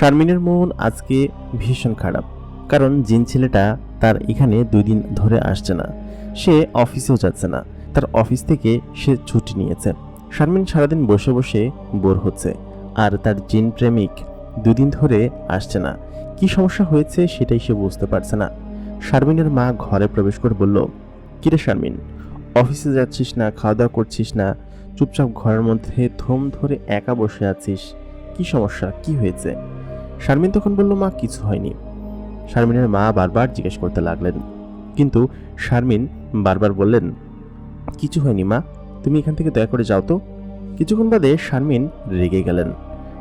শারমিনের মন আজকে ভীষণ খারাপ, কারণ জিন ছেলেটা তার এখানে দুই দিন ধরে আসছে না। সে অফিসেও যাচ্ছে না। তার অফিস থেকে সে ছুটি নিয়েছে। শারমিন সারাদিন বসে বসে বোর হচ্ছে, আর তার জিন প্রেমিক দুদিন ধরে আসছে না। কি সমস্যা হয়েছে সেটাই সে বুঝতে পারছে না। শারমিনের মা ঘরে প্রবেশ করে বলল, কিরে শারমিন, অফিসে যাচ্ছিস না খাওয়া দাওয়া করছিস না? চুপচাপ ঘরের মধ্যে থম ধরে একা বসে আছিস? কি সমস্যা? কি হয়েছে? শারমিন তখন বলল, মা, কিছু হয়নি। শারমিনের মা বারবার জিজ্ঞেস করতে লাগলেন। কিন্তু শারমিন বারবার বললেন, কিছু হয়নি মা, তুমি এখান থেকে দয়া করে যাও তো। কিছুক্ষণ বাদে শারমিন রেগে গেলেন।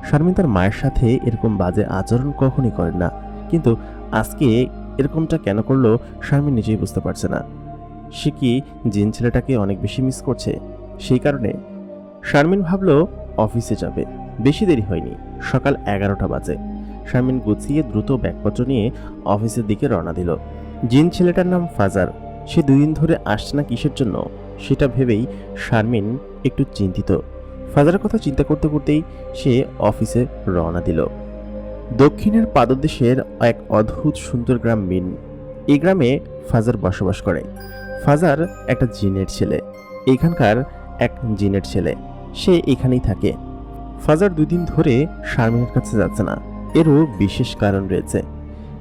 শারমিন তার মায়ের সাথে এরকম বাজে আচরণ কখনই করেন না। কিন্তু আজকে এরকমটা কেন করল শারমিন নিজেই বুঝতে পারছে না। সে কি জিন ছেলেটাকে অনেক বেশি মিস করছে? সেই কারণে শারমিন ভাবল, অফিসে যাবে। বেশি দেরি হয়নি। সকাল এগারোটা বাজে। শারমিন গুছিয়ে দ্রুত ব্যাগপত্র নিয়ে অফিসের দিকে রওনা দিল। জিন ছেলেটার নাম ফাজার। সে দুদিন ধরে আসছে না কিসের জন্য? সেটা ভেবেই শারমিন একটু চিন্তিত। ফাজারের কথা চিন্তা করতে করতেই সে অফিসে রওনা দিল। দক্ষিণের পাদদেশের এক অদ্ভুত সুন্দর গ্রাম মিন। এই গ্রামে ফাজার বসবাস করে। ফাজার একটা জিনের ছেলে। এখানকার এক জিনের ছেলে। সে এখানেই থাকে। ফাজার দুদিন ধরে শারমিনের কাছে যাচ্ছে না। এরও বিশেষ কারণ রয়েছে।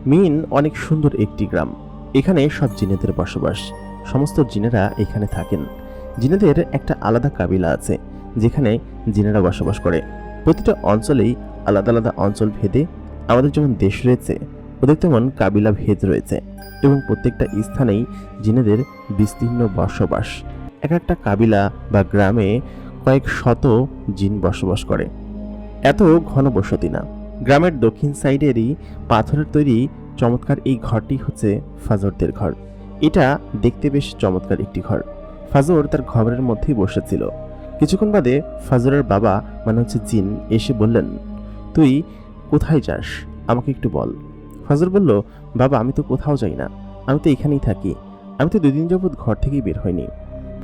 মিন অনেক সুন্দর একটি গ্রাম। এখানে সব জিনেদের বসবাস। সমস্ত জিনেরা এখানে থাকেন। জিনেদের একটা আলাদা কাবিলা আছে, যেখানে জিনেরা বসবাস করে। প্রতিটা অঞ্চলেই আলাদা আলাদা অঞ্চল ভেদে আমাদের যেমন দেশ রয়েছে, ওদের তেমন কাবিলা ভেদ রয়েছে এবং প্রত্যেকটা স্থানেই জিনেদের বিস্তীর্ণ বসবাস। এক একটা কাবিলা বা গ্রামে কয়েক শত জিন বসবাস করে। এত ঘন বসতি না। গ্রামের দক্ষিণ সাইডেরই পাথরের তৈরি চমৎকার এই ঘরটি হচ্ছে ফাজরদের ঘর। এটা দেখতে বেশ চমৎকার একটি ঘর। ফাজর তার ঘরের মধ্যেই বসেছিল। কিছুক্ষণ বাদে ফাজরের বাবা মানে হচ্ছে জিন, এসে বললেন, তুই কোথায় যাস? আমাকে একটু বল। ফাজর বলল, বাবা, আমি তো কোথাও যাই না। আমি তো এখানেই থাকি। আমি তো দুই দিন যাবৎ ঘর থেকেই বের হইনি।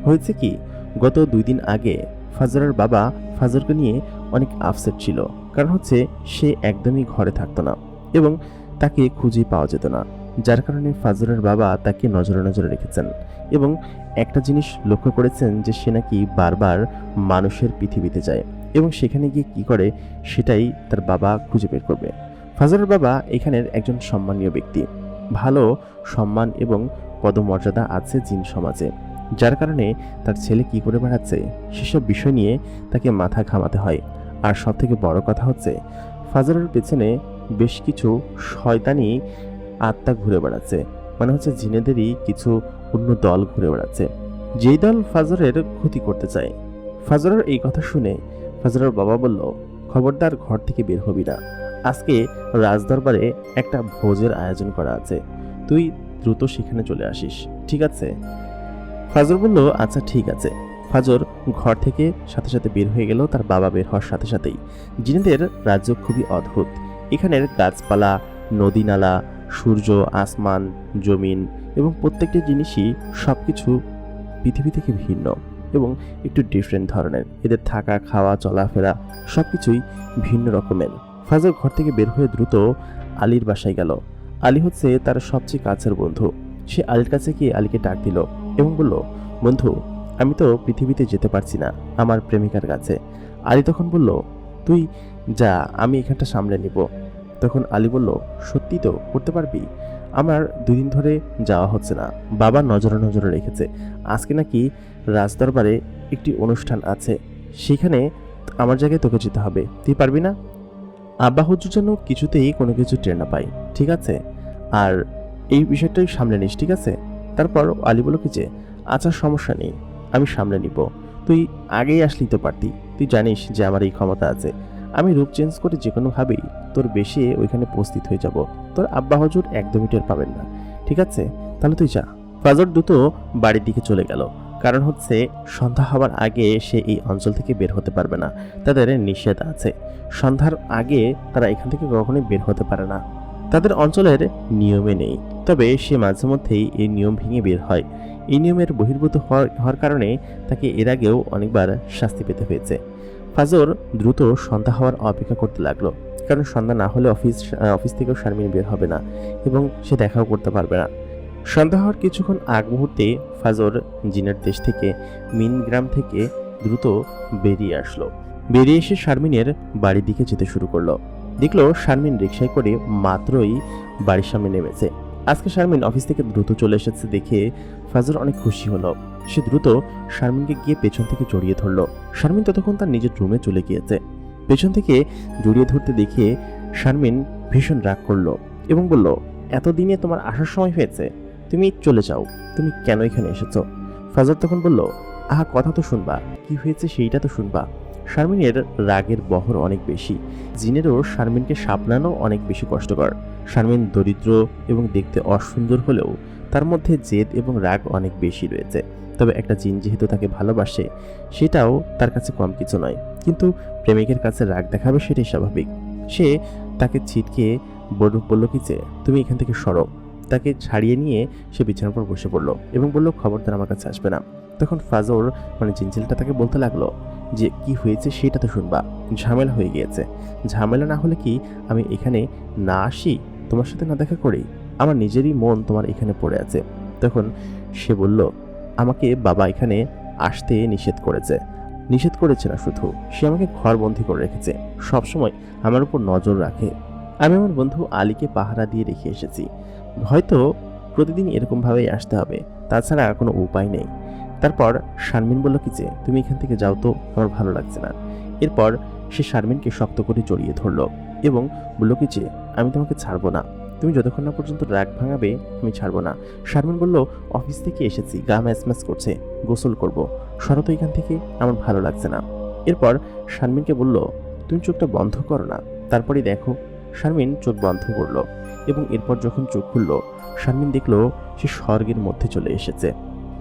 হয়েছে কি, গত দুই দিন আগে ফাজরের বাবা ফাজরকে নিয়ে অনেক আপসেট ছিল। কারণ হচ্ছে সে একদমই ঘরে থাকতো না এবং তাকে খুঁজে পাওয়া যেত না, যার কারণে ফাজরের বাবা তাকে নজরে নজরে রেখেছেন এবং একটা জিনিস লক্ষ্য করেছেন যে সে নাকি বারবার মানুষের পৃথিবীতে যায় এবং সেখানে গিয়ে কি করে সেটাই তার বাবা খুঁজে বের করবে। ফাজরের বাবা এখানের একজন সম্মানীয় ব্যক্তি। ভালো সম্মান এবং পদমর্যাদা আছে জিন সমাজে, যার কারণে তার ছেলে কি করে বেড়াচ্ছে সেসব বিষয় নিয়ে তাকে মাথা ঘামাতে হয়। আর সব থেকে বড় কথা হচ্ছে ফাজারের পেছনে বেশ কিছু শয়তানি আত্মা ঘুরে বেড়াচ্ছে। মানে হচ্ছে জিনেদেরই কিছু অন্য দল ঘুরে বেড়াচ্ছে। যেই দল ফাজরের ক্ষতি করতে চায়। ফাজরের এই কথা শুনে ফাজরের বাবা বলল, খবরদার ঘর থেকে বের হবি না। আজকে রাজদরবারে একটা ভোজের আয়োজন করা আছে। তুই দ্রুত সেখানে চলে আসিস। ঠিক আছে? ফাজর বলল আচ্ছা ঠিক আছে। ফাজর ঘর থেকে সাথে সাথে বের হয়ে গেল, তার বাবা বের হওয়ার সাথে সাথেই। জিনেদের রাজ্য খুবই অদ্ভুত। এখানের গাছপালা নদী নালা সূর্য, আসমান, জমিন এবং প্রত্যেকটি জিনিসই সব কিছু পৃথিবী থেকে ভিন্ন এবং একটু ডিফারেন্ট ধরনের। এদের থাকা, খাওয়া, চলাফেরা সব কিছুই ভিন্ন রকমের। ফাজর ঘর থেকে বের হয়ে দ্রুত আলীর বাসায় গেল। আলী হচ্ছে তার সবচেয়ে কাছের বন্ধু। সে আলীর কাছে গিয়ে আলীকে ডাক দিল এবং বলল, বন্ধু আমি তো পৃথিবীতে যেতে পারছি না, আমার প্রেমিকার কাছে। আলী তখন বলল, তুই যা, আমি এখানটা সামলে নিব। তখন আলী বলল, সত্যি তো, করতে পারবি? আমার দুদিন ধরে যাওয়া হচ্ছে না। বাবা নজরে নজরে রেখেছে। আজকে নাকি রাজদরবারে একটি অনুষ্ঠান আছে। সেখানে আমার জায়গায় তোকে যেতে হবে। তুই পারবি না? আব্বা হুজুর যেন কিছুতেই কোনো কিছু টের না পাই ঠিক আছে। আর এই বিষয়টাই সামলে নিস, ঠিক আছে? তারপর আলী বলল কি যে আচ্ছা সমস্যা নেই। আমি সামলে নিব। তুই আগেই আসলেই তো পারতি তুই জানিস যে আমার এই ক্ষমতা আছে। আমি রূপ চেঞ্জ করে যে কোনোভাবেই তোর বেশি ওইখানে উপস্থিত হয়ে যাব। তোর আব্বা হজুর একদমই টের পাবেন না। ঠিক আছে? তাহলে তুই যা। ফাজর দ্রুত বাড়ির দিকে চলে গেল। কারণ হচ্ছে সন্ধ্যা হওয়ার আগে সে এই অঞ্চল থেকে বের হতে পারবে না। তাদের নিষেধ আছে। সন্ধ্যার আগে তারা এখান থেকে কখনোই বের হতে পারে না। তাদের অঞ্চলের নিয়মে নেই। তবে সে মাঝে মধ্যেই এই নিয়ম ভেঙে বের হয়। এই নিয়মের বহির্ভূত হওয়ার কারণে তাকে এর আগেও অনেকবার শাস্তি পেতে হয়েছে। ফাজর দ্রুত সন্ধ্যা হওয়ার অপেক্ষা করতে লাগল, কারণ সন্ধ্যা না হলে অফিস অফিস থেকেও শারমিন বের হবে না এবং সে দেখাও করতে পারবে না। সন্ধ্যা হওয়ার কিছুক্ষণ আগ মুহূর্তে ফাজর জিনের দেশ থেকে মিন গ্রাম থেকে দ্রুত বেরিয়ে আসলো। বেরিয়ে এসে শারমিনের বাড়ির দিকে যেতে শুরু করল। দেখল শারমিন রিক্সায় করে মাত্রই বাড়ির সামনে নেমেছে। আজকে শারমিন অফিস থেকে দ্রুত চলে এসেছে দেখে ফাজর অনেক খুশি হলো। সে দ্রুত শারমিনকে গিয়ে পেছন থেকে জড়িয়ে ধরলো। শারমিন ততক্ষণ তার নিজের রুমে চলে গিয়েছে। পেছন থেকে জড়িয়ে ধরতে দেখে শারমিন ভীষণ রাগ করল এবং বলল, এতদিনে তোমার আসার সময় হয়েছে। তুমি চলে যাও। তুমি কেন এখানে এসেছ? ফাজার তখন বলল, আহা, কথা তো শুনবা। কি হয়েছে সেইটা তো শুনবা। শারমিনের রাগের বহর অনেক বেশি। জিনেরও শারমিনকে সামলানো অনেক বেশি কষ্টকর। শারমিন দরিদ্র এবং দেখতে অসুন্দর হলেও তার মধ্যে জেদ এবং রাগ অনেক বেশি রয়েছে। তবে একটা জিন যেহেতু তাকে ভালোবাসে, সেটাও তার কাছে কম কিছু নয়। কিন্তু প্রেমিকের কাছে রাগ দেখাবে সেটাই স্বাভাবিক। সে তাকে ছিটকে বলল বলল কি যে, তুমি এখান থেকে সরো। তাকে ছাড়িয়ে নিয়ে সে বিছানার উপর বসে পড়ল এবং বলল, খবরদার আমার কাছে আসবে না। তখন ফাজর মানে জিনজিলটা তাকে বলতে লাগল যে, কি হয়েছে সেটা তো শুনবা। ঝামেলা হয়ে গিয়েছে। ঝামেলা না হলে কি আমি এখানে না আসি? তোমার সাথে না দেখা করি? আমার নিজেরই মন তোমার এখানে পড়ে আছে। তখন সে বলল, আমাকে বাবা এখানে আসতে নিষেধ করেছে। নিষেধ করেছে না শুধু, সে আমাকে ঘরবন্দি করে রেখেছে। সবসময় আমার উপর নজর রাখে। আমি আমার বন্ধু আলীকে পাহারা দিয়ে রেখে এসেছি। হয়তো প্রতিদিন এরকমভাবেই আসতে হবে। তাছাড়া কোনো উপায় নেই। তারপর শারমিন বলল কি যে, তুমি এখান থেকে যাও তো, আমার ভালো লাগছে না। এরপর সে শারমিনকে শক্ত করে জড়িয়ে ধরলো এবং বলল কি যে, আমি তোমাকে ছাড়বো না। তুমি যতক্ষণ না পর্যন্ত রাগ ভাঙাবে, আমি ছাড়বো না। শারমিন বলল, অফিস থেকে এসেছি, গা ম্যাচ করছে, গোসল করব। শরত এখান থেকে, আমার ভালো লাগছে না। এরপর শারমিনকে বলল, তুমি চোখটা বন্ধ করো না। তারপরে দেখো, শারমিন চোখ বন্ধ করল এবং এরপর যখন চোখ খুললো, শারমিন দেখল, সে স্বর্গের মধ্যে চলে এসেছে।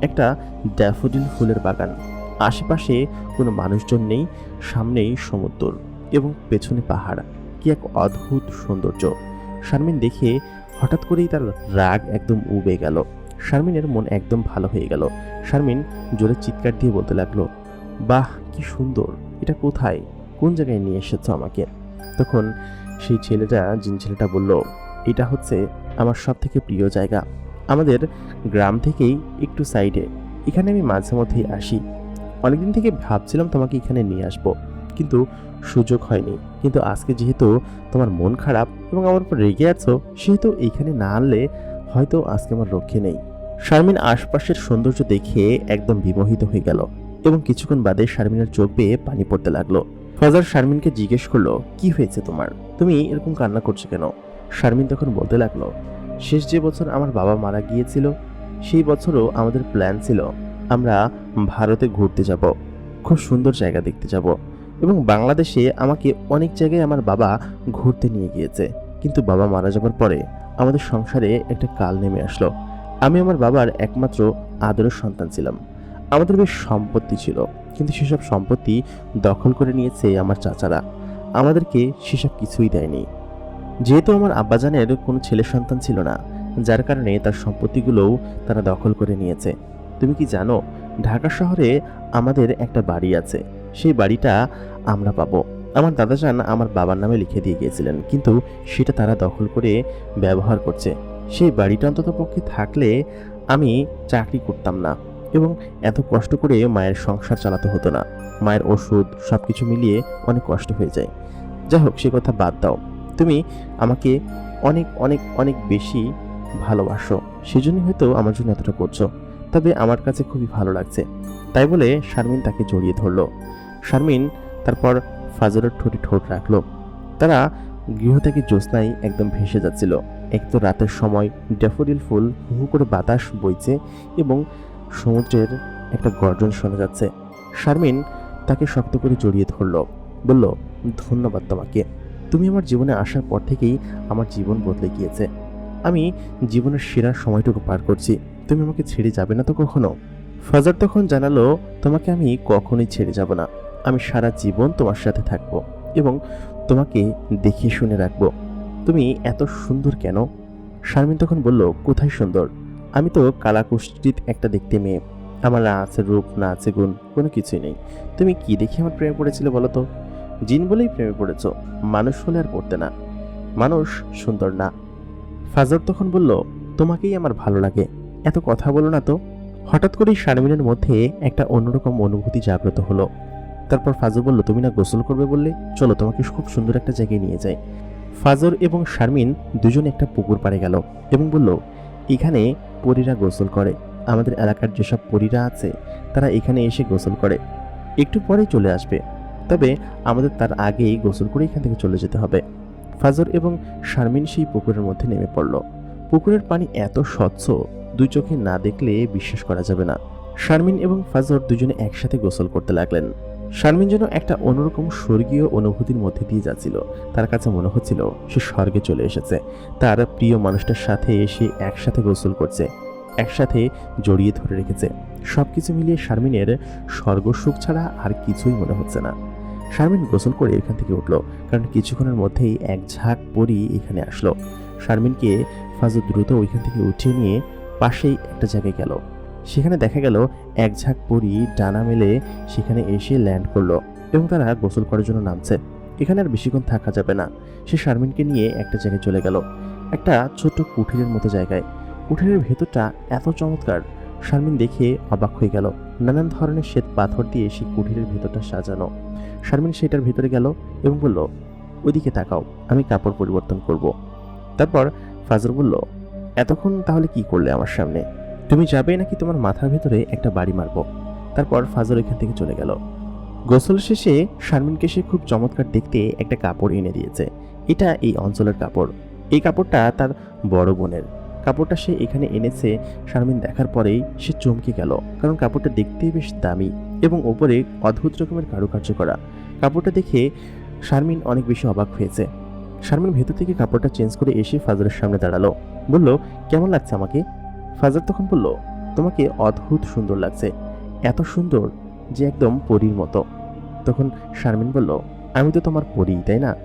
একটা ড্যাফোডিল ফুলের বাগান। আশেপাশে কোনো মানুষজন নেই, সামনেই সমুদ্র এবং পেছনে পাহাড়। কি এক অদ্ভুত সৌন্দর্য। শারমিন দেখে হঠাৎ করেই তার রাগ একদম উবে গেল। শারমিনের মন একদম ভালো হয়ে গেল। শারমিন জোরে চিৎকার দিয়ে বলতে লাগল, বাহ, কি সুন্দর! এটা কোথায়? কোন জায়গায় নিয়ে এসেছ আমাকে? তখন সেই ছেলেটা জিন ছেলেটা বলল, এটা হচ্ছে আমার সব থেকে প্রিয় জায়গা। আমাদের গ্রাম থেকেই একটু সাইডে। এখানে আমি মাঝে মধ্যেই আসি। অনেকদিন থেকে ভাবছিলাম তোমাকে এখানে নিয়ে আসব। কিন্তু সুযোগ হয়নি। কিন্তু আজকে যেহেতু তোমার মন খারাপ এবং আমার উপর রেগে আছো, সেহেতু এইখানে না আনলে হয়তো আজকে আমার রক্ষে নেই। শারমিন আশপাশের সৌন্দর্য দেখে একদম বিমোহিত হয়ে গেল এবং কিছুক্ষণ বাদে শারমিনের চোখ বেয়ে পানি পড়তে লাগল। ফজার শারমিনকে জিজ্ঞেস করল, কি হয়েছে তোমার? তুমি এরকম কান্না করছ কেন? শারমিন তখন বলতে লাগল, শেষ যে বছর আমার বাবা মারা গিয়েছিল, সেই বছরও আমাদের প্ল্যান ছিল আমরা ভারতে ঘুরতে যাব, খুব সুন্দর জায়গা দেখতে যাব। এবং বাংলাদেশে আমাকে অনেক জায়গায় আমার বাবা ঘুরতে নিয়ে গিয়েছে। কিন্তু বাবা মারা যাবার পরে আমাদের সংসারে একটা কাল নেমে আসলো। আমি আমার বাবার একমাত্র আদরের সন্তান ছিলাম। আমাদের বেশ সম্পত্তি ছিল, কিন্তু সেসব সম্পত্তি দখল করে নিয়েছে আমার চাচারা। আমাদেরকে সেসব কিছুই দেয়নি। যেহেতু আমার আব্বাজানের কোনো ছেলে সন্তান ছিল না, যার কারণে তার সম্পত্তিগুলোও তারা দখল করে নিয়েছে। তুমি কি জানো, ঢাকা শহরে আমাদের একটা বাড়ি আছে। সেই বাড়িটা আমরা পাবো। আমার দাদাজান আমার বাবার নামে লিখে দিয়ে গিয়েছিলেন, কিন্তু সেটা তারা দখল করে ব্যবহার করছে। সেই বাড়িটা অন্তত পক্ষে থাকলে আমি চাকরি করতাম না এবং এত কষ্ট করে মায়ের সংসার চালাতে হতো না। মায়ের ওষুধ সব কিছু মিলিয়ে অনেক কষ্ট হয়ে যায়। যাই হোক, সে কথা বাদ দাও। তুমি আমাকে অনেক অনেক অনেক বেশি ভালোবাসো। সেজন্যই হয়তো আমার জন্য এতটা করছ। তবে আমার কাছে খুবই ভালো লাগছে। তাই বলে শারমিন তাকে জড়িয়ে ধরলো। শারমিন তারপর ফাজরের ঠোঁটে ঠোঁট রাখল। তারা গৃহ থেকে জ্যোৎস্নায় একদম ভেসে যাচ্ছিল। এক তো রাতের সময় ড্যাফোডিল ফুল হু হু করে বাতাস বইছে এবং সমুদ্রের একটা গর্জন শোনা যাচ্ছে। শারমিন তাকে শক্ত করে জড়িয়ে ধরলো। বলল, ধন্যবাদ তোমাকে। তুমি আমার জীবনে আসার পর থেকেই আমার জীবন বদলে গিয়েছে। আমি জীবনের সেরা সময়টুকু পার করছি। তুমি আমাকে ছেড়ে যাবে না তো কখনো? ফাজার তখন জানালো, তোমাকে আমি কখনোই ছেড়ে যাব না। আমি সারা জীবন তোমার সাথে থাকব এবং তোমাকে দেখে শুনে রাখব। তুমি এত সুন্দর কেন? শারমিন তখন বলল, কোথায় সুন্দর? আমি তো কালাকুষ্ঠিত একটা দেখতে মেয়ে। আমার না আছে রূপ, না আছে গুণ, কোনো কিছুই নেই। তুমি কি দেখে আমার প্রেমে পড়েছিলে বলো তো? জিন বলেই প্রেমে পড়েছ। মানুষ হলে আর পড়তে না। মানুষ সুন্দর না। ফাজর তখন বলল, তোমাকেই আমার ভালো লাগে। এত কথা বলো না তো? হঠাৎ করেই শারমিনের মধ্যে একটা অন্যরকম অনুভূতি জাগ্রত হলো। তারপর ফাজর বলল, তুমি না গোসল করবে বললে? চলো, তোমাকে খুব সুন্দর একটা জায়গায় নিয়ে যাই। ফাজর এবং শারমিন দুজন একটা পুকুর পাড়ে গেল এবং বলল, এখানে পরীরা গোসল করে। আমাদের এলাকার যেসব পরীরা আছে, তারা এখানে এসে গোসল করে। একটু পরেই চলে আসবে। তবে আমাদের তার আগেই গোসল করে এখান থেকে চলে যেতে হবে। ফাজর এবং শারমিন সেই পুকুরের মধ্যে নেমে পড়ল। পুকুরের পানি এত স্বচ্ছ, দুই চোখে না দেখলে বিশ্বাস করা যাবে না। শারমিন এবং ফাজর দুজনে একসাথে গোসল করতে লাগলেন। শারমিন যেন একটা অন্যরকম স্বর্গীয় অনুভূতির মধ্যে দিয়ে যাচ্ছিল। তার কাছে মনে হচ্ছিল, সে স্বর্গে চলে এসেছে। তার প্রিয় মানুষটার সাথে সে একসাথে গোসল করছে, একসাথে জড়িয়ে ধরে রেখেছে। সবকিছু মিলিয়ে শারমিনের স্বর্গ সুখ ছাড়া আর কিছুই মনে হচ্ছে না। শারমিন গোসল করে এখান থেকে উঠল, কারণ কিছুক্ষণের মধ্যেই এক ঝাঁক পরি এখানে আসলো। শারমিনকে ফাজল দ্রুত ওইখান থেকে উঠিয়ে নিয়ে পাশেই একটা জায়গায় গেল। সেখানে দেখা গেল এক ঝাঁক পরি ডানা মেলে সেখানে এসে ল্যান্ড করল এবং তারা গোসল করার জন্য নামছে। এখানে আর বেশিক্ষণ থাকা যাবে না। সে শারমিনকে নিয়ে একটা জায়গায় চলে গেল। একটা ছোট্ট কুঠিরের মতো জায়গায়। কুঠিরের ভেতরটা এত চমৎকার। শারমিন দেখে অবাক হয়ে গেল। নানান ধরনের শ্বেত পাথর দিয়ে সেই কুঠিরের ভেতরটা সাজানো। শারমিন সেটার ভেতরে গেল এবং বলল, ওইদিকে তাকাও, আমি কাপড় পরিবর্তন করব। তারপর ফাজর বলল, এতক্ষণ তাহলে কি করলে আমার সামনে? তুমি যাবে নাকি তোমার মাথার ভেতরে একটা বাড়ি মারবো? তারপর ফাজর এখান থেকে চলে গেল। গোসল শেষে শারমিনকে সে খুব চমৎকার দেখতে একটা কাপড় এনে দিয়েছে। এটা এই অঞ্চলের কাপড়। এই কাপড়টা তার বড় বোনের। কাপড়টা সে এখানে এনেছে, শারমিন দেখার পরেই সে চমকে গেল। কারণ কাপড়টা দেখতেই বেশ দামি এবং ওপরে অদ্ভুত রকমের কারুকার্য করা। কাপড়টা দেখে শারমিন অনেক বেশি অবাক হয়েছে। শারমিন ভেতর থেকে কাপড়টা চেঞ্জ করে এসে ফাজরের সামনে দাঁড়াল। বলল, কেমন লাগছে আমাকে? ফাজার তখন বলল, তোমাকে অদ্ভুত সুন্দর লাগছে। এত সুন্দর যে একদম পরীর মতো। তখন শারমিন বলল, আমি তো তোমার পরী, তাই না?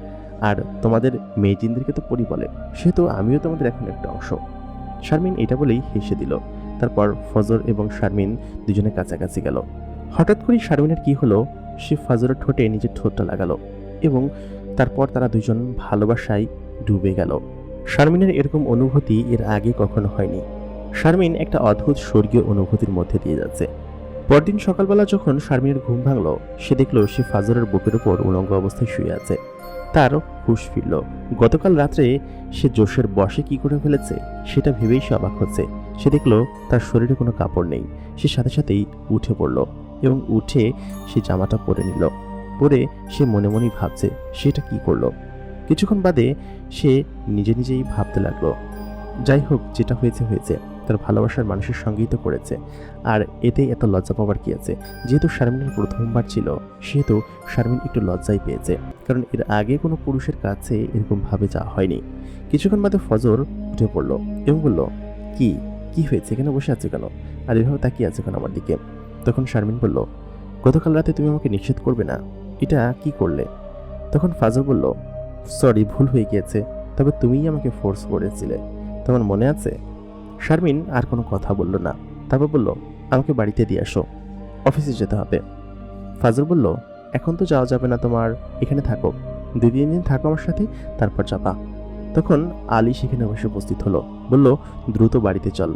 আর তোমাদের মেয়েজিনদেরকে তো পরী বলে, সেহেতু আমিও তোমাদের এখন একটা অংশ। শারমিন এটা বলেই হেসে দিল। তারপর ফজর এবং শারমিন দুজনে কাছাকাছি গেল। হঠাৎ করেই শারমিনের কি হলো, সে ফজরের ঠোঁটে নিজের ঠোঁটটা লাগালো এবং তারপর তারা দুজন ভালোবাসায় ডুবে গেল। শারমিনের এরকম অনুভূতি এর আগে কখনো হয়নি। শারমিন একটা অদ্ভুত স্বর্গীয় অনুভূতির মধ্যে দিয়ে যাচ্ছে। পরদিন সকালবেলা যখন শারমিনের ঘুম ভাঙলো, সে দেখল সে ফাজরের বুকের উপর উলঙ্গ অবস্থায় শুয়ে আছে। তার হুশ ফিরল। গতকাল রাত্রে সে জোশের বসে কি করে ফেলেছে, সেটা ভেবেই সে অবাক হচ্ছে। সে দেখল তার শরীরে কোনো কাপড় নেই। সে সাথে সাথেই উঠে পড়ল এবং উঠে সে জামাটা পরে নিল। পরে সে মনে মনেই ভাবছে, সেটা কি করল? কিছুক্ষণ বাদে সে নিজে নিজেই ভাবতে লাগল, যাই হোক, যেটা হয়েছে হয়েছে। তার ভালোবাসার মানুষের সঙ্গেই তো করেছে। আর এতে এত লজ্জা পাওয়ার কি আছে? যেহেতু শারমিনের প্রথমবার ছিল, সেহেতু শারমিন একটু লজ্জাই পেয়েছে। কারণ এর আগে কোনো পুরুষের কাছে এরকম ভাবে যাওয়া হয়নি। কিছুক্ষণ বাদে ফজর উঠে পড়ল এবং বলল, কি? কি হয়েছে? এখানে বসে আছে কেন? আর এভাবে তাকিয়ে আছে কেন আমার দিকে? তখন শারমিন বলল, গতকাল রাতে তুমি আমাকে নিষেধ করবে না? এটা কি করলে? তখন ফাজর বলল, সরি, ভুল হয়ে গিয়েছে। তবে তুমিই আমাকে ফোর্স করেছিলে। তোমার মনে আছে? শারমিন আর কোনো কথা বলল না। তারপর বলল, আমাকে বাড়িতে দিয়ে আসো। অফিসে যেতে হবে। ফাজল বলল, এখন তো যাওয়া যাবে না তোমার। এখানে থাকো। দুই, তিন দিন থাকো আমার সাথে, তারপর যাবা। তখন আলী সেখানে বসে উপস্থিত হলো। বলল, দ্রুত বাড়িতে চল।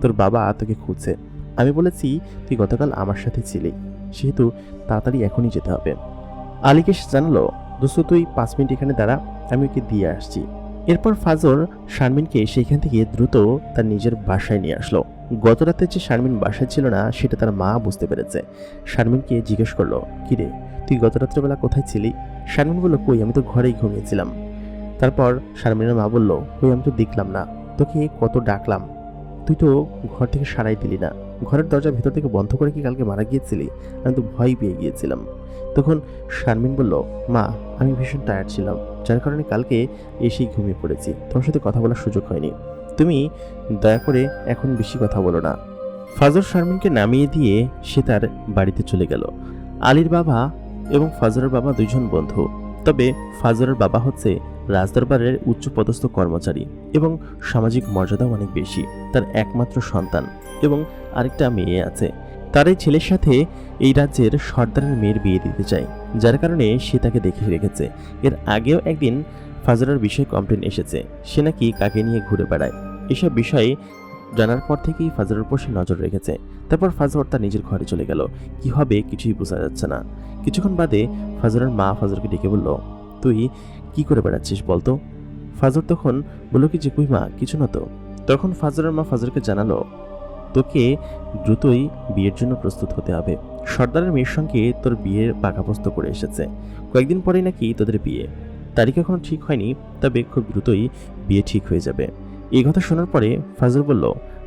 তোর বাবা তোকে খুঁজছে। আমি বলেছি, তুই গতকাল আমার সাথে ছিলি। সেহেতু তাড়াতাড়ি এখনই যেতে হবে। আলীকে সে জানালো, দোস্ত, তুই পাঁচ মিনিট এখানে দাঁড়া। আমি ওকে দিয়ে আসছি। এরপর ফাজর শারমিনকে সেখান থেকে দ্রুত তার নিজের বাসায় নিয়ে আসলো। গত রাতে যে শারমিন বাসায় ছিল না, সেটা তার মা বুঝতে পেরেছে। শারমিনকে জিজ্ঞেস করল, কিরে, তুই গত রাত্রেবেলা কোথায় ছিলি? শারমিন বলল, কই, আমি তো ঘরেই ঘুমিয়েছিলাম। তারপর শারমিনের মা বলল, কই, আমি তো দেখলাম না। তোকে কত ডাকলাম। তুই তো ঘর থেকে সারাই দিলি না। ঘরের দরজা ভেতর থেকে বন্ধ করে কি কালকে মারা গিয়েছিলি? আমি তো ভয় পেয়ে গিয়েছিলাম। তখন শারমিন বলল, মা, আমি ভীষণ টায়ার্ড ছিলাম। যার কারণে কালকে এসেই ঘুমিয়ে পড়েছি। তোমার সাথে কথা বলার সুযোগ হয়নি। তুমি দয়া করে এখন বেশি কথা বলো না। ফাজর শারমিনকে নামিয়ে দিয়ে সে তার বাড়িতে চলে গেল। আলীর বাবা এবং ফাজরের বাবা দুইজন বন্ধু। তবে ফাজরের বাবা হচ্ছে রাজদরবারের উচ্চপদস্থ কর্মচারী এবং সামাজিক মর্যাদাও অনেক বেশি, তার একমাত্র সন্তান এবং আরেকটা মেয়ে আছে। তার এই ছেলের সাথে এই রাজ্যের সর্দারের মেয়ের বিয়ে দিতে চায় যার কারণে সে তাকে দেখে রেখেছে। এর আগেও একদিন ফাজরার বিষয়ে কমপ্লেন এসেছে, সে নাকি কাকে নিয়ে ঘুরে বেড়ায়? এসব বিষয়ে জানার পর থেকেই ফাজরের উপর সে নজর রেখেছে। তারপর ফাজর তার নিজের ঘরে চলে গেল। কি হবে কিছুই বোঝা যাচ্ছে না। কিছুক্ষণ বাদে ফাজরের মা ফাজরকে ডেকে বলল, তুই কি করে বেড়াচ্ছিস বলতো? ফাজর তখন বলল কি যে, কুই মা, কিছু না তো। তখন ফাজরের মা ফাজরকে জানালো, তোকে দ্রুতই বিয়ের জন্য প্রস্তুত হতে হবে। সর্দারের মেয়ের সঙ্গে তোর বিয়ের পাকাপোস্ত করে এসেছে। কয়েকদিন পরেই নাকি তোদের বিয়ে। তারিখ এখনও ঠিক হয়নি, তবে খুব দ্রুতই বিয়ে ঠিক হয়ে যাবে। এই কথা শোনার পরে ফাজল বলল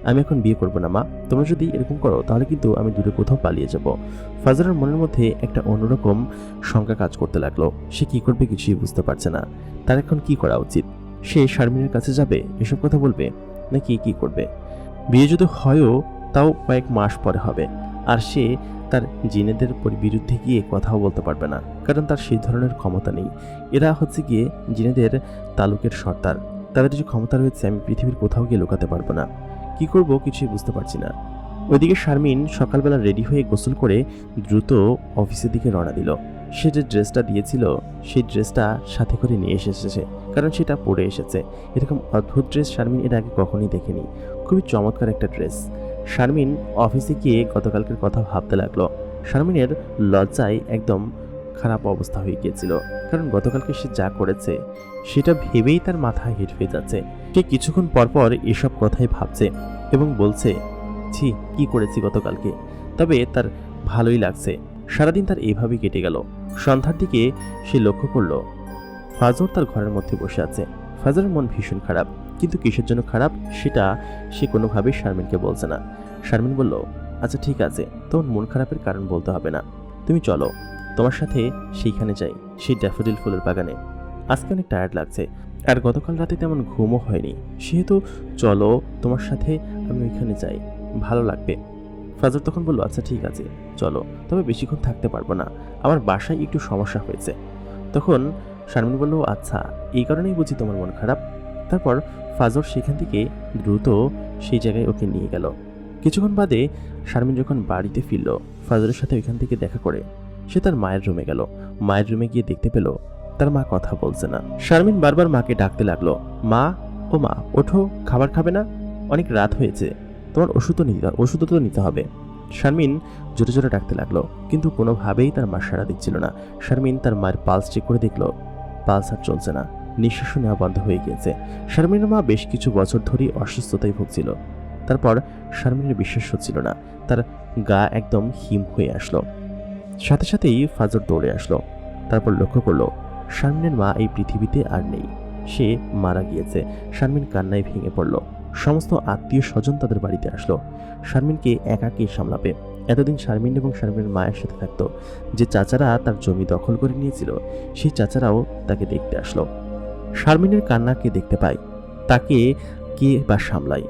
আমি এখন বিয়ে করব না, মা। তোমরা যদি এরকম করো, তাহলে কিন্তু আমি দূরে কোথাও পালিয়ে যাব। ফাজলের মনের মধ্যে একটা অন্যরকম শঙ্কা কাজ করতে লাগল। সে কি করবে কিছুই বুঝতে পারছে না। তার এখন কি করা উচিত? সে শারমিনের কাছে যাবে, এসব কথা বলবে? নাকি কি করবে? বিয়ে যদি হয়ও, তাও কয়েক মাস পরে হবে। আর সে তার জিনেদের বিরুদ্ধে গিয়ে কথাও বলতে পারবে না। কারণ তার সেই ধরনের ক্ষমতা নেই। এরা হচ্ছে গিয়ে জিনেদের তালুকের সর্দার। তাদের যে ক্ষমতা রয়েছে, আমি পৃথিবীর কোথাও গিয়ে লুকাতে পারব না। কি করব কিছুই বুঝতে পারছি না। ওইদিকে শারমিন সকালবেলা রেডি হয়ে গোসল করে দ্রুত অফিসের দিকে রওনা দিল। সে যে ড্রেসটা দিয়েছিল, সেই ড্রেসটা সাথে করে নিয়ে এসেছে কারণ সেটা পরে এসেছে। এরকম অদ্ভুত ড্রেস শারমিন এর আগে কখনোই দেখেনি। খুবই চমৎকার একটা ড্রেস। শারমিন অফিসে গিয়ে গতকালকের কথা ভাবতে লাগল। শারমিনের লজ্জায় একদম খারাপ অবস্থা হয়ে গিয়েছিল, কারণ গতকালকে সে যা করেছে সেটা ভেবেই তার মাথা হেট হয়ে যাচ্ছে। সে কিছুক্ষণ পরপর এসব কথাই ভাবছে এবং বলছে, ছি, কি করেছি গতকালকে? তবে তার ভালোই লাগছে। সারাদিন তার এইভাবেই কেটে গেল। সন্ধ্যার দিকে সে লক্ষ্য করল, ফাজর তার ঘরের মধ্যে বসে আছে। ফাজরের মন ভীষণ খারাপ, কিন্তু কিসের জন্য খারাপ সেটা সে কোনোভাবেই শারমিনকে বলছে না। শারমিন বলল আচ্ছা ঠিক আছে তোমার মন খারাপের কারণ বলতে হবে না। তুমি চলো, তোমার সাথে সেইখানে যাই, সেই ড্যাফোডিল ফুলের বাগানে। আজকে অনেক টায়ার্ড লাগছে। আর গতকাল রাতে তেমন ঘুমও হয়নি। সেহেতু চলো তোমার সাথে আমি ওইখানে যাই। ভালো লাগবে। ফাজর তখন বলল আচ্ছা ঠিক আছে। চলো। তবে বেশিক্ষণ থাকতে পারব না। আমার বাসায় একটু সমস্যা হয়েছে। তখন শারমিন বলল আচ্ছা এই কারণেই বুঝি তোমার মন খারাপ। তারপর ফাজর সেখান থেকে দ্রুত সেই জায়গায় ওকে নিয়ে গেল। কিছুক্ষণ বাদে শারমিন যখন বাড়িতে ফিরল ফাজরের সাথে ওইখান থেকে দেখা করে সে তার মায়ের রুমে গেল। মায়ের রুমে গিয়ে দেখতে পেল তার মা কথা বলছে না। শারমিন বারবার মাকে ডাকতে লাগল। মা, ও মা, ওঠো, খাবার খাবে না? অনেক রাত হয়েছে। তোমার ওষুধও নিতে ওষুধও তো নিতে হবে। শারমিন জোরে জোরে ডাকতে লাগল, কিন্তু কোনোভাবেই তার মা সাড়া দিচ্ছিল না। শারমিন তার মায়ের পালস চেক করে দেখল, পালস আর চলছে না। নিঃশ্বাস নেওয়া বন্ধ হয়ে গিয়েছে। শারমিনের মা বেশ কিছু বছর ধরেই অসুস্থতায় ভুগছিল। তারপর শারমিনের বিশ্বাস হচ্ছিল না। তার গা একদম হিম হয়ে আসলো। সাথে সাথেই ফাজর দৌড়ে আসলো। তারপর লক্ষ্য করল শারমিনের মা এই পৃথিবীতে আর নেই। সে মারা গিয়েছে। শারমিন কান্নায় ভেঙে পড়ল। সমস্ত আত্মীয় স্বজন তাদের বাড়িতে আসলো। শারমিনকে একাকে সামলাবে। এতদিন শারমিন এবং শারমিনের মায়ের সাথে থাকতো। যে চাচারা তার জমি দখল করে নিয়েছিল, সেই চাচারাও তাকে দেখতে আসলো। শারমিনের কান্নাকে দেখতে পায়? তাকে কে বা সামলায়?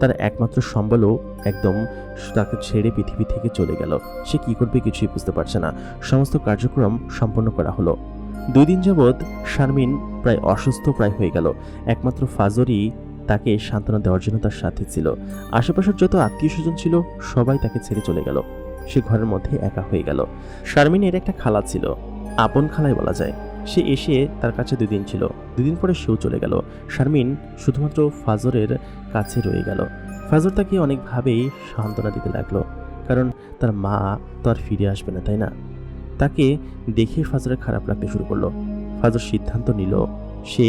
তার একমাত্র সম্বলও একদম তাকে ছেড়ে পৃথিবী থেকে চলে গেল। সে কি করবে কিছুই বুঝতে পারছে না। সমস্ত কার্যক্রম সম্পন্ন করা হলো। দুই দিন যাবৎ শারমিন প্রায় অসুস্থ প্রায় হয়ে গেল। একমাত্র ফাজরই তাকে সান্ত্বনা দেওয়ার জন্য তার সাথে ছিল। আশেপাশের যত আত্মীয় স্বজন ছিল, সবাই তাকে ছেড়ে চলে গেল। সে ঘরের মধ্যে একা হয়ে গেল। শারমিনের একটা খালা ছিল, আপন খালাই বলা যায়। সে এসে তার কাছে দুদিন ছিল। দুদিন পরে সেও চলে গেল। শারমিন শুধুমাত্র ফাজরের কাছে রয়ে গেল। ফাজর তাকে অনেকভাবেই সান্ত্বনা দিতে লাগল। কারণ তার মা তো আর ফিরে আসবে না, তাই না? তাকে দেখে ফাজরের খারাপ লাগতে শুরু করল। ফাজর সিদ্ধান্ত নিল, সে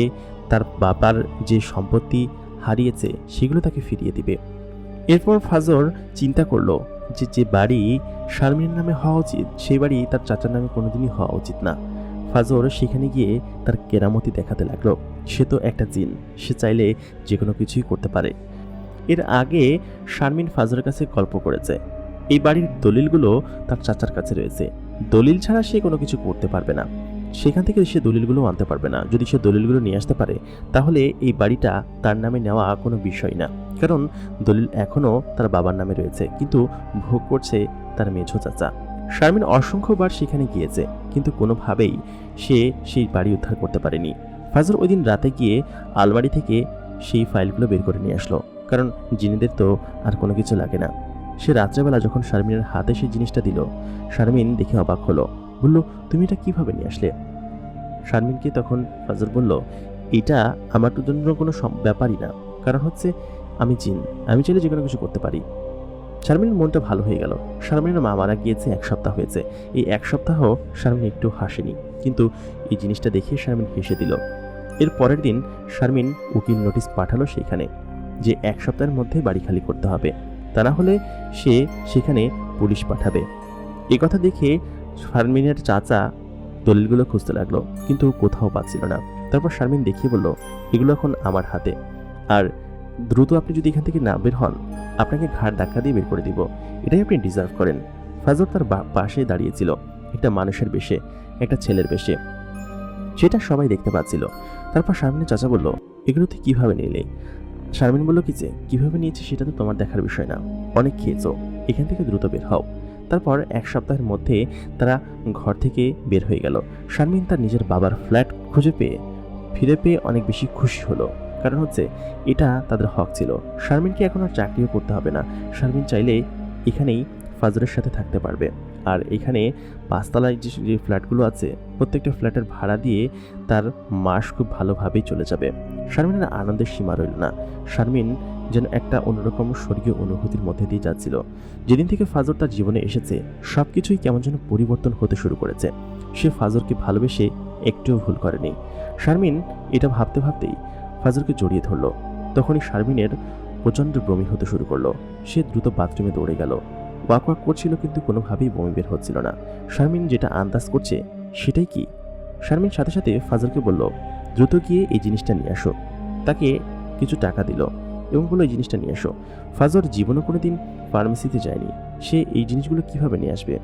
তার বাবার যে সম্পত্তি হারিয়েছে সেগুলো তাকে ফিরিয়ে দিবে। এরপর ফাজর চিন্তা করল যে যে বাড়ি শারমিনের নামে হওয়া উচিত, সেই বাড়ি তার চাচার নামে কোনোদিনই হওয়া উচিত না। ফাজর সেখানে গিয়ে তার কেরামতি দেখাতে লাগল। সে তো একটা জিন, সে চাইলে যে কোনো কিছুই করতে পারে। এর আগে শারমিন ফাজরের কাছে গল্প করেছে, এই বাড়ির দলিলগুলো তার চাচার কাছে রয়েছে। দলিল ছাড়া সে কোনো কিছু করতে পারবে না। সেখান থেকে সে দলিলগুলো আনতে পারবে না। যদি সে দলিলগুলো নিয়ে আসতে পারে, তাহলে এই বাড়িটা তার নামে নেওয়া কোনো বিষয় না। কারণ দলিল এখনও তার বাবার নামে রয়েছে। কিন্তু ভোগ করছে তার মেঝো চাচা। শারমিন অসংখ্যবার সেখানে গিয়েছে, কিন্তু কোনোভাবেই সে সেই বাড়ি উদ্ধার করতে পারেনি। ফাজর ওই দিন রাতে গিয়ে আলমারি থেকে সেই ফাইলগুলো বের করে নিয়ে আসলো। কারণ জিনিদের তো আর কোনো কিছু লাগে না। সে রাত্রেবেলা যখন শারমিনের হাতে সেই জিনিসটা দিল, শারমিন দেখে অবাক হলো। বলল, তুমি এটা কীভাবে নিয়ে আসলে? শারমিনকে তখন ফাজর বলল, এটা আমার জন্য কোনো ব্যাপারই না। কারণ হচ্ছে আমি জিন, আমি চাইলে যে কোনো কিছু করতে পারি। শারমিনের মনটা ভালো হয়ে গেল। শারমিনের মা মারা গিয়েছে এক সপ্তাহ হয়েছে। এই এক সপ্তাহ শারমিন একটু হাসেনি। কিন্তু এই জিনিসটা দেখে শারমিন হেসে দিল। এর পরের দিন শারমিন উকিল নোটিশ পাঠালো সেখানে যে এক সপ্তাহের মধ্যে বাড়ি খালি করতে হবে। তা না হলে সে সেখানে পুলিশ পাঠাবে। এ কথা দেখে শারমিনের চাচা দলিলগুলো খুঁজতে লাগল, কিন্তু কোথাও পাচ্ছিল না। তারপর শারমিন দেখিয়ে বলল, এগুলো এখন আমার হাতে। আর দ্রুত আপনি যদি এখান থেকে না বের হন, আপনাকে ঘাড় ধাক্কা দিয়ে বের করে দিব। এটাই আপনি ডিজার্ভ করেন। ফাজর তার পাশে দাঁড়িয়েছিল, একটা মানুষের বেশে, একটা ছেলের বেশে। সেটা সবাই দেখতে পাচ্ছিল। তারপর শারমিনের চাচা বলল, এগুলোতে কীভাবে নিলে? শারমিন বলল কি যে, কীভাবে নিয়েছে সেটা তো তোমার দেখার বিষয় না। অনেক খেয়েছো। এখান থেকে দ্রুত বের হও। তারপর এক সপ্তাহের মধ্যে তারা ঘর থেকে বের হয়ে গেল। শারমিন তার নিজের বাবার ফ্ল্যাট খুঁজে পেয়ে, ফিরে পেয়ে অনেক বেশি খুশি হলো। কারণ হচ্ছে, এটা তাদের হক ছিল। শারমিনকে এখন আর চাকরিও করতে হবে না। শারমিন চাইলে এখানেই ফাজরের সাথে থাকতে পারবে। আর এখানে পাঁচতলায় যে যে ফ্ল্যাটগুলো আছে, প্রত্যেকটা ফ্ল্যাটের ভাড়া দিয়ে তার মাস খুব ভালোভাবেই চলে যাবে। শারমিনের আনন্দের সীমা রইল না। শারমিন যেন একটা অন্যরকম স্বর্গীয় অনুভূতির মধ্যে দিয়ে যাচ্ছিল। যেদিন থেকে ফাজর তার জীবনে এসেছে সব কিছুই কেমন যেন পরিবর্তন হতে শুরু করেছে। সে ফাজরকে ভালোবেসে একটুও ভুল করেনি। শারমিন এটা ভাবতে ভাবতেই ফাজরকে জড়িয়ে ধরলো। তখনই শারমিনের প্রচণ্ড বমি হতে শুরু করল। সে দ্রুত বাথরুমে দৌড়ে গেল। ওয়াক ওয়াক করছিল কিন্তু কোনোভাবেই বমি বের হচ্ছিল না। শারমিন যেটা আন্দাজ করছে, সেটাই কি? শারমিন সাথে সাথে ফাজলকে বলল, দ্রুত গিয়ে এই জিনিসটা নিয়ে আসো। তাকে কিছু টাকা দিল এবং বলল, এই জিনিসটা নিয়ে আসো। ফাজর জীবনও কোনোদিন ফার্মেসিতে যায়নি। সে এই জিনিসগুলো কীভাবে নিয়ে আসবে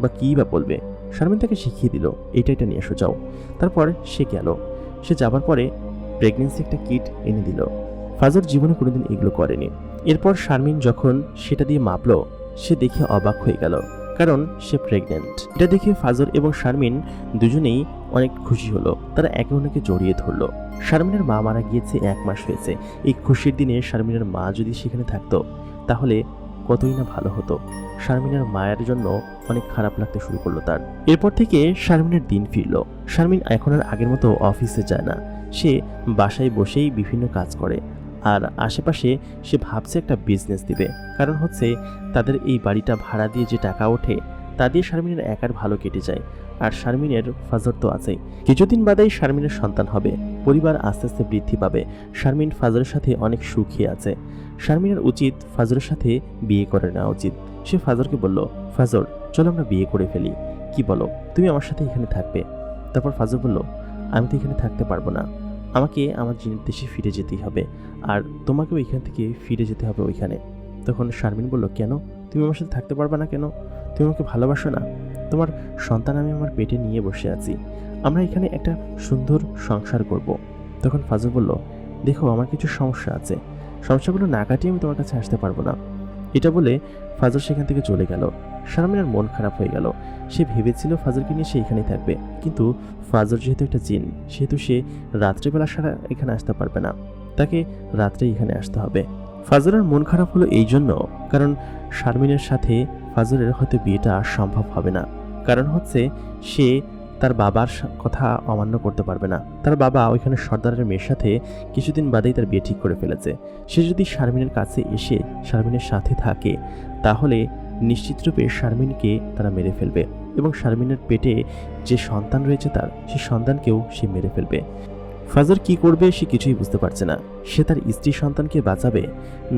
বা কী বা বলবে? শারমিন তাকে শিখিয়ে দিল, এটা এটা নিয়ে আসো, যাও। তারপর সে গেল। সে যাবার পরে প্রেগনেন্সি একটা কিট এনে দিল। ফাজর জীবনে কোনোদিন এগুলো করেনি। এরপর শারমিন যখন সেটা দিয়ে মাপলো সে দেখে অবাক হয়ে গেল, কারণ সে প্রেগনেন্ট এটা দেখে ফাজর এবং শারমিন দুজনেই অনেক খুশি হলো। তারা একে অন্যকে জড়িয়ে ধরলো। শারমিনের মা মারা গিয়েছে এক মাস হয়েছে। এই খুশির দিনে শারমিনের মা যদি সেখানে থাকতো, তাহলে কতই না ভালো হতো। শারমিনের মায়ের জন্য অনেক খারাপ লাগতে শুরু করল তার। এরপর থেকে শারমিনের দিন ফিরল। শারমিন এখন আর আগের মতো অফিসে যায় না। সে বাসায় বসেই বিভিন্ন কাজ করে। আর আশেপাশে সে ভাবছে একটা বিজনেস দিবে। কারণ হচ্ছে তাদের এই বাড়িটা ভাড়া দিয়ে যে টাকা ওঠে, তা দিয়ে শারমিনের একার ভালো কেটে যায়। আর শারমিনের ফাজর তো আছেই। কিছুদিন বাদেই শারমিনের সন্তান হবে। পরিবার আস্তে আস্তে বৃদ্ধি পাবে। শারমিন ফাজরের সাথে অনেক সুখী আছে। শারমিনের উচিত ফাজরের সাথে বিয়ে করে নেওয়া উচিত। সে ফাজরকে বলল, ফাজর, চলো আমরা বিয়ে করে ফেলি। কি বলো? তুমি আমার সাথে এখানে থাকবে? তারপর ফাজর বলল, আমি তো এখানে থাকতে পারব না। আমাকে আমার দেশে ফিরে যেতেই হবে। আর তোমাকেও এখান থেকে ফিরে যেতে হবে ওইখানে। তখন শারমিন বলল, কেন? তুমি আমার সাথে থাকতে পারবে না কেন? তুমি আমাকে ভালোবাসো না? তোমার সন্তান আমি আমার পেটে নিয়ে বসে আছি। আমরা এখানে একটা সুন্দর সংসার করব। তখন ফাজল বলল, দেখো, আমার কিছু সমস্যা আছে। সমস্যাগুলো না কাটিয়ে আমি তোমার কাছে আসতে পারব না। এটা বলে ফাজল সেখান থেকে চলে গেল। শারমিনের মন খারাপ হয়ে গেল। সে ভেবেছিল ফাজলকে নিয়ে সে এখানেই থাকবে। কিন্তু ফাজল যেহেতু একটা জিন, সেহেতু সে রাত্রেবেলা সারা এখানে আসতে পারবে না। তাকে রাত্রে এখানে আসতে হবে। ফাজলের মন খারাপ হলো এই জন্য, কারণ শারমিনের সাথে ফাজলের হয়তো বিয়েটা সম্ভব হবে না। কারণ হচ্ছে সে তার বাবার কথা অমান্য করতে পারবে না। তার বাবা ওইখানে সর্দারের মেয়ের সাথে কিছুদিন বাদেই তার বিয়ে ঠিক করে ফেলেছে। সে যদি শারমিনের কাছে এসে শারমিনের সাথে থাকে, তাহলে নিশ্চিতরূপে শারমিনকে তারা মেরে ফেলবে এবং শারমিনের পেটে যে সন্তান রয়েছে তার, সে সন্তানকেও সে মেরে ফেলবে। ফাজার কি করবে সে কিছুই বুঝতে পারছে না। সে তার স্ত্রী সন্তানকে বাঁচাবে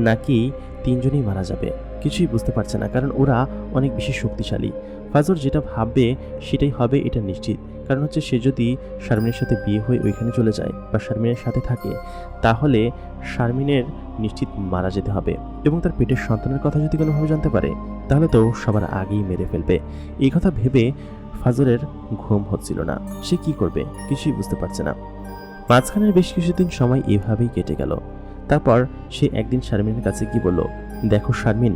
নাকি তিনজনেই মারা যাবে, কিছুই বুঝতে পারছে না, কারণ ওরা অনেক বেশি শক্তিশালী। ফাজর যেটা ভাববে সেটাই হবে, এটা নিশ্চিত। কারণ হচ্ছে সে যদি শারমিনের সাথে বিয়ে হয়ে ওইখানে চলে যায় বা শারমিনের সাথে থাকে, তাহলে শারমিনের নিশ্চিত মারা যেতে হবে এবং তার পেটের সন্তানের কথা যদি কোনোভাবে জানতে পারে, তাহলে তো সবার আগেই মেরে ফেলবে। এই কথা ভেবে ফাজরের ঘুম হচ্ছিল না। সে কি করবে কিছুই বুঝতে পারছে না। মাঝখানের বেশ কিছুদিন সময় এভাবেই কেটে গেল। তারপর সে একদিন শারমিনের কাছে কি বলল, দেখো শারমিন,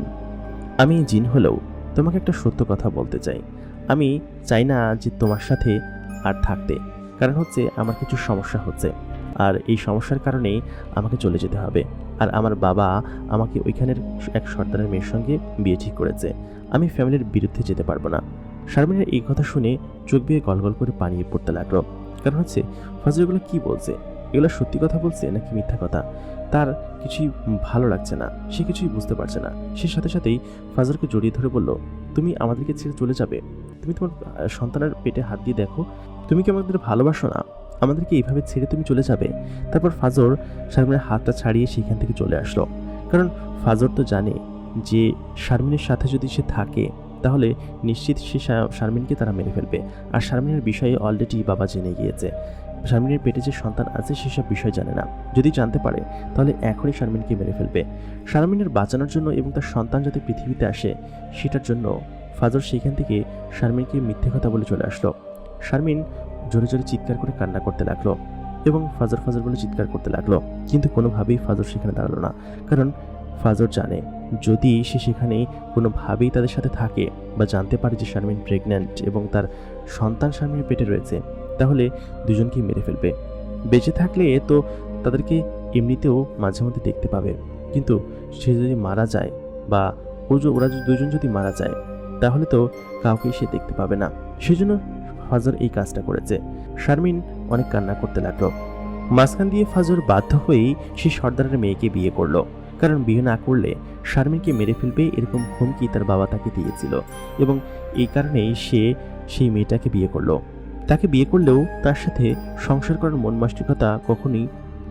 আমি জিন হলেও তোমাকে একটা সত্য কথা বলতে চাই। আমি চাই না যে তোমার সাথে আর থাকতে। কারণ হচ্ছে আমার কিছু সমস্যা হচ্ছে। আর এই সমস্যার কারণেই আমাকে চলে যেতে হবে। আর আমার বাবা আমাকে ওইখানের এক সর্দারের মেয়ের সঙ্গে বিয়ে ঠিক করেছে। আমি ফ্যামিলির বিরুদ্ধে যেতে পারব না। শারমিনের এই কথা শুনে চোখ বেয়ে গলগল করে পানিয়ে পড়তে লাগল। কারণ হচ্ছে এগুলো কি বলছে? এগুলো সত্যি কথা বলছে নাকি মিথ্যা কথা? তার কিছুই ভালো লাগছে না, সে কিছুই বুঝতে পারছে না। সে সাথে সাথেই ফাজারকে জড়িয়ে ধরে বলল, তুমি আমাদেরকে ছেড়ে চলে যাবে। তুমি তোমার সন্তানের পেটে হাত দিয়ে দেখো। তুমি কি আমাদের ভালোবাসো না? আমাদেরকে এইভাবে ছেড়ে তুমি চলে যাবে? তারপর ফাজর শারমিনের হাতটা ছাড়িয়ে সেখান থেকে চলে আসলো। কারণ ফাজর তো জানে যে শারমিনের সাথে যদি সে থাকে, তাহলে নিশ্চিত সে শারমিনকে তারা মেরে ফেলবে। আর শারমিনের বিষয়ে অলরেডি বাবা জেনে গিয়েছে। শারমিনের পেটে যে সন্তান আছে সেসব বিষয় জানে না। যদি জানতে পারে, তাহলে এখনই শারমিনকে মেরে ফেলবে। শারমিনের বাঁচানোর জন্য এবং তার সন্তান যাতে পৃথিবীতে আসে, সেটার জন্য ফাজর সেখান থেকে শারমিনকে মিথ্যে কথা বলে চলে আসলো। শারমিন জোরে জোরে চিৎকার করে কান্না করতে লাগল এবং ফাজর ফাজর বলে চিৎকার করতে লাগল। কিন্তু কোনোভাবেই ফাজর সেখানে দাঁড়াল না। কারণ ফাজর জানে, যদি সে সেখানে কোনোভাবেই তাদের সাথে থাকে বা জানতে পারে যে শারমিন প্রেগন্যান্ট এবং তার সন্তান শারমিনের পেটে রয়েছে তাহলে দুজনকেই মেরে ফেলবে। বেঁচে থাকলে তো তাদেরকে এমনিতেও মাঝে মধ্যে দেখতে পাবে। কিন্তু সে যদি মারা যায় বা ও ওরা দুজন যদি মারা যায়, তাহলে তো কাউকেই সে দেখতে পাবে না। সেজন্য ফাজর এই কাজটা করেছে। শারমিন অনেক কান্না করতে লাগল। মাঝখান দিয়ে ফাজর বাধ্য হয়েই সে সর্দারের মেয়েকে বিয়ে করল। কারণ বিয়ে না করলে শারমিনকে মেরে ফেলবে এরকম হুমকি তার বাবা তাকে দিয়েছিল। এবং এই কারণেই সে সেই মেয়েটাকে বিয়ে করল। তাকে বিয়ে করলেও তার সাথে সংসার করার মন মানসিকতা কখনোই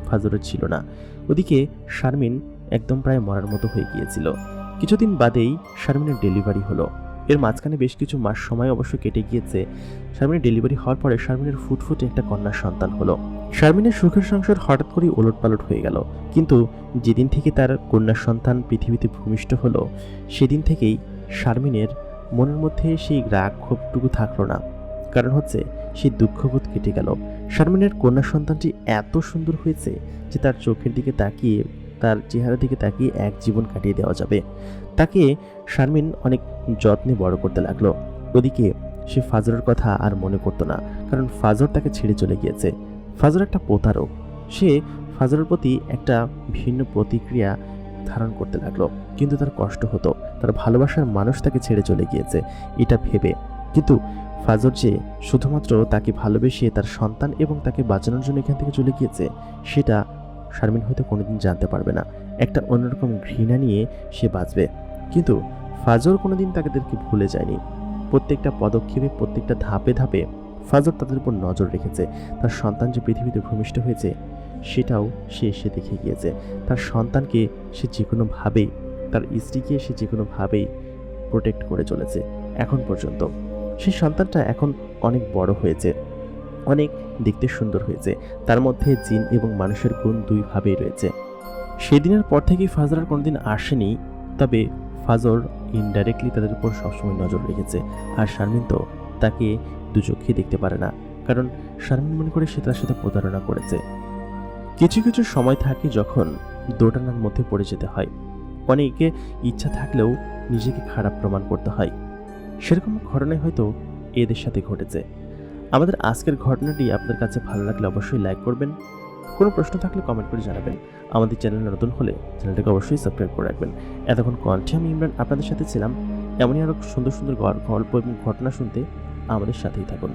ফাজরের ছিল না। ওদিকে শারমিন একদম প্রায় মরার মতো হয়ে গিয়েছিল। কিছুদিন বাদেই শারমিনের ডেলিভারি হলো। এর মাঝখানে বেশ কিছু মাস সময় অবশ্য কেটে গিয়েছে। শারমিনের ডেলিভারি হওয়ার পরে শারমিনের ফুটফুটে একটা কন্যার সন্তান হলো। শারমিনের সুখের সংসার হঠাৎ করেই ওলট পালট হয়ে গেল। কিন্তু যেদিন থেকে তার কন্যার সন্তান পৃথিবীতে ভূমিষ্ঠ হলো, সেদিন থেকেই শারমিনের মনের মধ্যে সেই রাগ ক্ষোভটুকু থাকল না। কারণ হচ্ছে, সেই দুঃখবোধ কেটে গেল। শারমিনের কন্যা সন্তানটি এত সুন্দর হয়েছে যে তার চোখের দিকে তাকিয়ে, তার চেহারা দিকে তাকিয়ে এক জীবন কাটিয়ে দেওয়া যাবে। তাকে শারমিন অনেক যত্নে বড় করতে লাগল। ওদিকে সে ফাজরের কথা আর মনে করতো না, কারণ ফাজর তাকে ছেড়ে চলে গিয়েছে। ফাজর একটা প্রতারক। সে ফাজরের প্রতি একটা ভিন্ন প্রতিক্রিয়া ধারণ করতে লাগল। কিন্তু তার কষ্ট হতো, তার ভালোবাসার মানুষ তাকে ছেড়ে চলে গিয়েছে, এটা ভেবে। কিন্তু ফাজর যে শুধুমাত্র তাকে ভালোবেসে তার সন্তান এবং তাকে বাঁচানোর জন্য এখান থেকে চলে গিয়েছে, সেটা শারমিন হয়তো কোনোদিন জানতে পারবে না। একটা অন্যরকম ঘৃণা নিয়ে সে বাঁচবে। কিন্তু ফাজর কোনোদিন তাদেরকে ভুলে যায়নি। প্রত্যেকটা পদক্ষেপে, প্রত্যেকটা ধাপে ধাপে ফাজর তাদের উপর নজর রেখেছে। তার সন্তান যে পৃথিবীতে ভূমিষ্ঠ হয়েছে, সেটাও সে এসে দেখে গিয়েছে। তার সন্তানকে সে যে কোনোভাবেই, তার স্ত্রীকে সে যে কোনোভাবেই প্রোটেক্ট করে চলেছে, এখন পর্যন্ত। সেই সন্তানটা এখন অনেক বড় হয়েছে, অনেক দেখতে সুন্দর হয়েছে। তার মধ্যে জিন এবং মানুষের গুণ দুইভাবেই রয়েছে। সেদিনের পর থেকেই ফাজর আর কোনোদিন আসেনি, তবে ফাজর ইনডাইরেক্টলি তাদের উপর সবসময় নজর রেখেছে। আর শারমিন তো তাকে দু চোখে দেখতে পারে না, কারণ শারমিন মনে করে সে তার সাথে প্রতারণা করেছে। কিছু কিছু সময় থাকে যখন দোটানার মধ্যে পড়ে যেতে হয়। অনেকে ইচ্ছা থাকলেও নিজেকে খারাপ প্রমাণ করতে হয়। সেরকম ঘটনাই হয়তো এদের সাথে ঘটেছে। আমাদের আজকের ঘটনাটি আপনার কাছে ভালো লাগলে অবশ্যই লাইক করবেন। কোনো প্রশ্ন থাকলে কমেন্ট করে জানাবেন। আমাদের চ্যানেল নতুন হলে চ্যানেলটাকে অবশ্যই সাবস্ক্রাইব করে রাখবেন। এতক্ষণ কণ্ঠে আমি ইমরান আপনাদের সাথে ছিলাম। এমনই আরও সুন্দর সুন্দর গল্প এবং ঘটনা শুনতে আমাদের সাথেই থাকুন।